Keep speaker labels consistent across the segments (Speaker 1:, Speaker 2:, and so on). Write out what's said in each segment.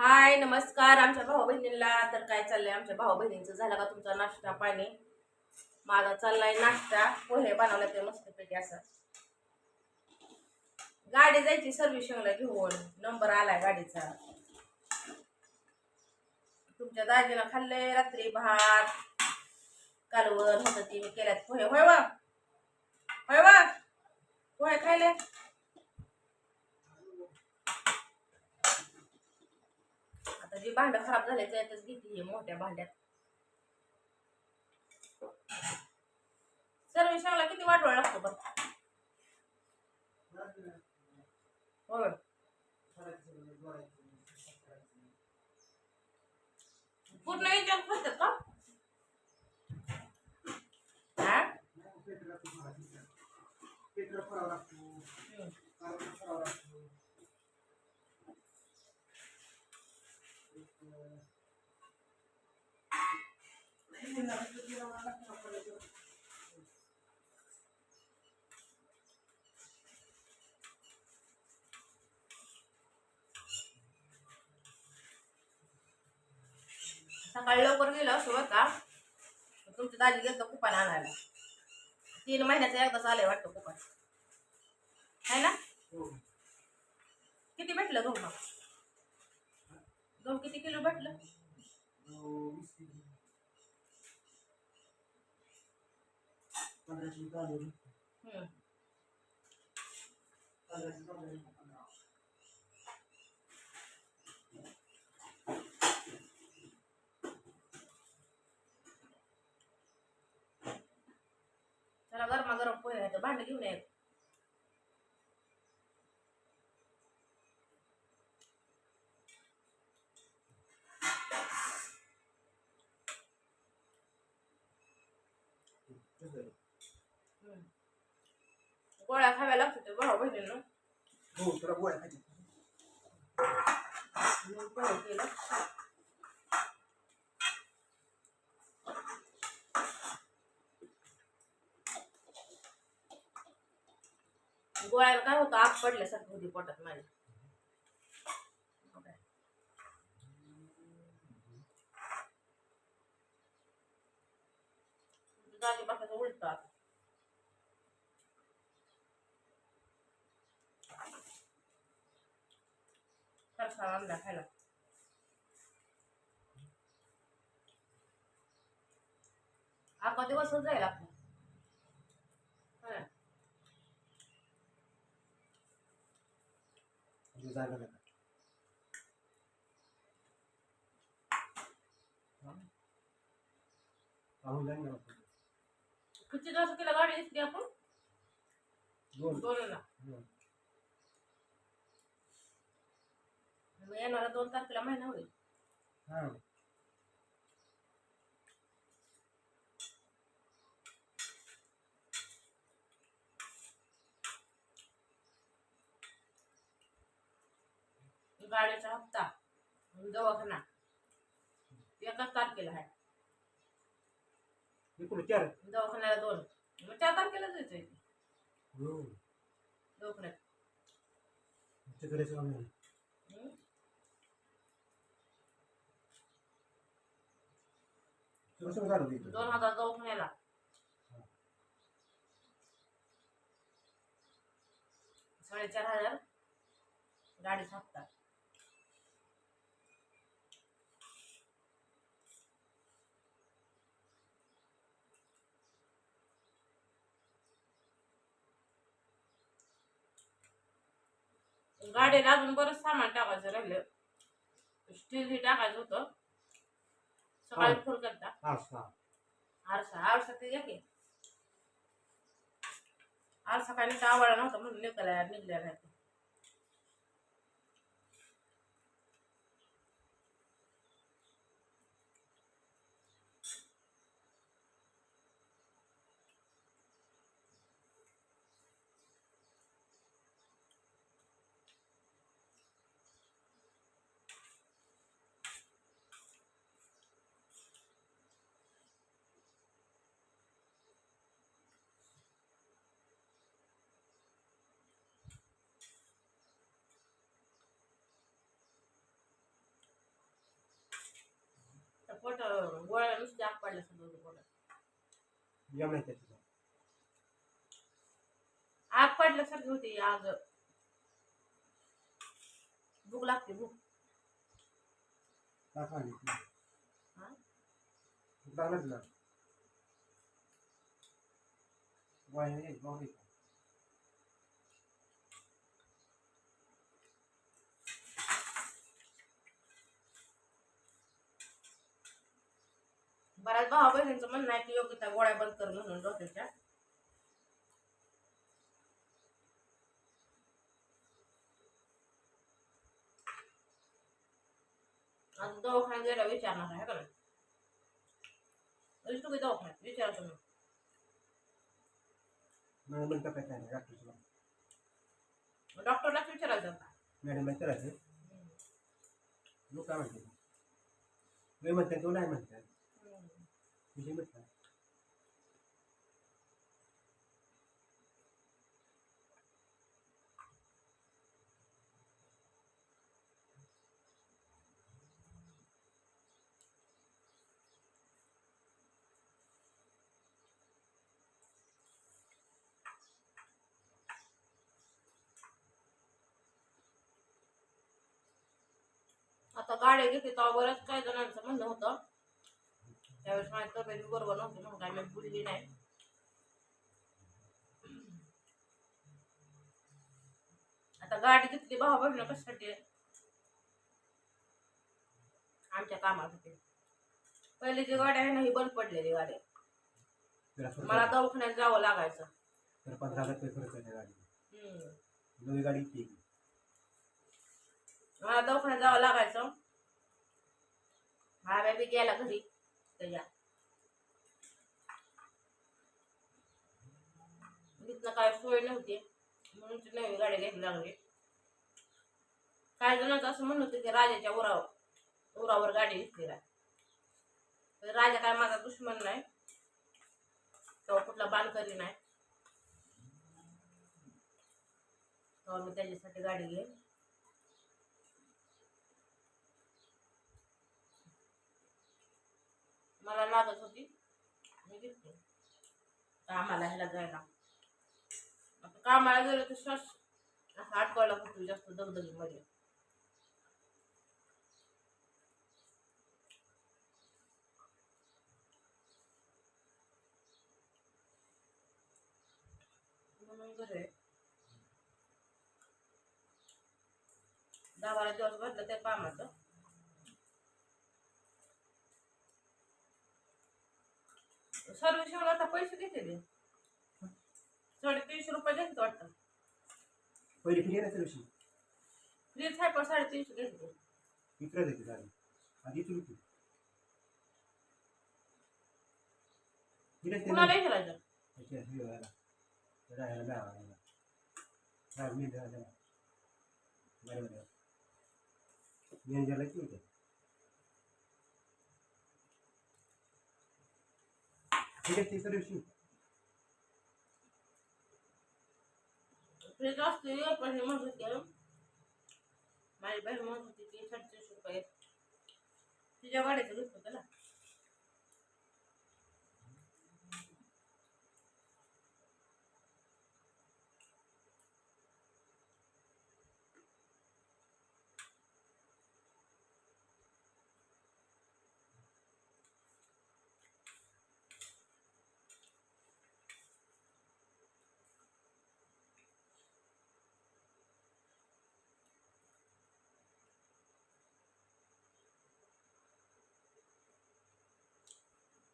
Speaker 1: हाय नमस्कार. आमच्या भाऊ बहिणीला तर काय चाललंय? आमच्या भाऊ बहिणींचं झालं का तुमचा नाश्ता पाणी? माझा चाललाय नाश्ता. पोहे बनवला ते मस्तपैकी असं. गाडी जायची सर्व्हिसिंगला घेऊन. नंबर आलाय गाडीचा. तुमच्या दाजीनं खाल्ले रात्री भात. कालवण होतं ती मी केल्यात पोहे. होय वा होय वा पोहे खायले? आता भांड खराब झाल्याचं यातच घेतली हे मोठ्या भांड्यात. सर्व्हिसिंगला किती वाटवळ लागतो बरं? होय. पूर्ण इंजन करतात का हा? हम्म. सकाळी लवकर गेलो बरं का? तुमच्या दाजी गेलं कुपान आणायला. तीन महिन्याचं एकदाच आलंय वाटतं कुपान. है ना? किती भेटलं गहू मग गहू किती किलो भेटलं? हम्म. चला गरमा गरम पोहे आहे भांडे घेऊन ये हम्म. गोळ्या खाव्या लागतात ते भाऊ बहिणीनं. मग पोहे केलं. गोळ्याला काय होतं आग पडल्यासारखं होती पोटात माझ्या उलट आता फरसाण आणला खायला अख्खा दिवसच जाईल आपला हा ना? किती दिवस केला गाडी दिसली आपण दोन ना मग येणारा दोन तारखेला महिना होईल. गाडीचा हप्ता दवाखाना. एकाच तारखेला आहे. दवाखान्याला दोन. मग चार तारखेला जायचंय. दवाखान्यात. हम्म? दोन हजार दवाखान्याला. साडेचार हजार गाडीचा हप्ता गाडीला अजून बरंच सामान टाकायचं राहिलं. स्टील हे टाकायचं होतं. सकाळी
Speaker 2: हा.
Speaker 1: फोन करता. आरसा. आरसा ते घ्या की. आरसा काय नाही आवडला नव्हता म्हणून निघाला निघल्या नाही. पोट गोळ्या नुसते आग पडल्या सगळं पोटात
Speaker 2: या माहिती आहे तुला
Speaker 1: आग पडल्यासारखी होती आग. भूक लागते भूक?
Speaker 2: लागलं तुला
Speaker 1: बऱ्याच भावा बहिणींचं म्हणणं आहे की योग्य त्या गोळ्या बंद कर म्हणून डोक्याच्या. आज दवाखान्यात गेला विचारणार आहे का नाही? तू दवाखान्यात विचारा तुम्ही.
Speaker 2: मॅडम म्हणता काय नाही डॉक्टर
Speaker 1: डॉक्टरलाच विचारायचं का
Speaker 2: मॅडम विचारायचं लोक काय म्हणते मी म्हणते तो नाही म्हणतात तुझे म्हणतात
Speaker 1: आता गाड्या घेते तेव्हा बऱ्याच काही जणांचं म्हणणं होतं. त्यावेळेस माझी तब्येत बरोबर नव्हती म्हणून काय मी बोलली नाही. आता गाडी घेतली भावा बहिणी कशासाठी? आमच्या कामासाठी पहिले जी गाडी आहे ना ही बंद पडलेली गाडी.
Speaker 2: त्याला
Speaker 1: मला दवाखान्यात जावं लागायचं.
Speaker 2: तर रुपये खर्च आहे. नवी गाडी
Speaker 1: मला दवाखान्यात जावं लागायचं. हा बी गेला घरी. त्याच्या तिथनं काय सोय नव्हती म्हणून ती नवी गाडी घ्यायला लागली. काही जणांचं असं म्हणत होते की राजाच्या उरावर उरावर गाडी घेतली राय राजा काय माझा दुश्मन नाही तो कुठला बाणकरी नाही. तेव्हा मी त्याच्यासाठी गाडी घेईन. मला लागत होती. मी घेतली. कामाला ह्याला जायला. आता कामाला गेलो तर श्वास असं अटकवला होतो जास्त दगदगीमध्ये म्हणून घरी आहे. दहा बारा दिवस भरलं त्या कामाचं. सर्व्हिसिंगला आता पैसे दे साडेतीनशे रुपये घेत वाटतं.
Speaker 2: पहिली फ्री आहे ना सर्विसिंग
Speaker 1: फ्रीज आहे पण साडेतीनशे घेते
Speaker 2: इकडे जायची गाडी आधी तुला तू
Speaker 1: कुणाला
Speaker 2: मिळाला राहायला मी बरोबर मॅनेजरला किती ठीक आहे
Speaker 1: फ्रीज असते पण हे म्हणत होते माझी बहीण म्हणत होती की साडेतीनशे रुपये तिच्या गाडीचं होतं त्याला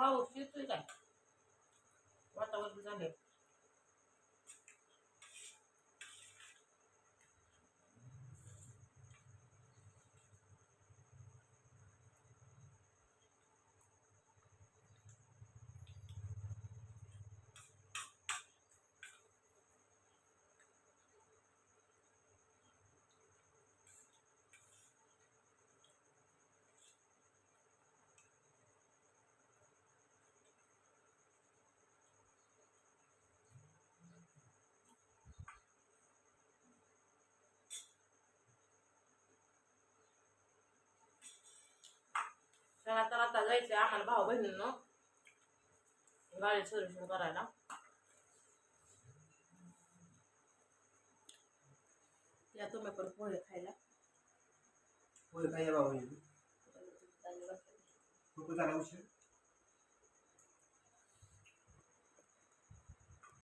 Speaker 1: पाऊस येतोय काय? वातावरण झालं चला तर आता जायचंय आम्हाला भाऊ बहिणींनो. गाडी सर्व्हिसिंग करायला. या तुम्ही पण पोहे खायला.
Speaker 2: होय काय बाबा कुठं झाला उशीर?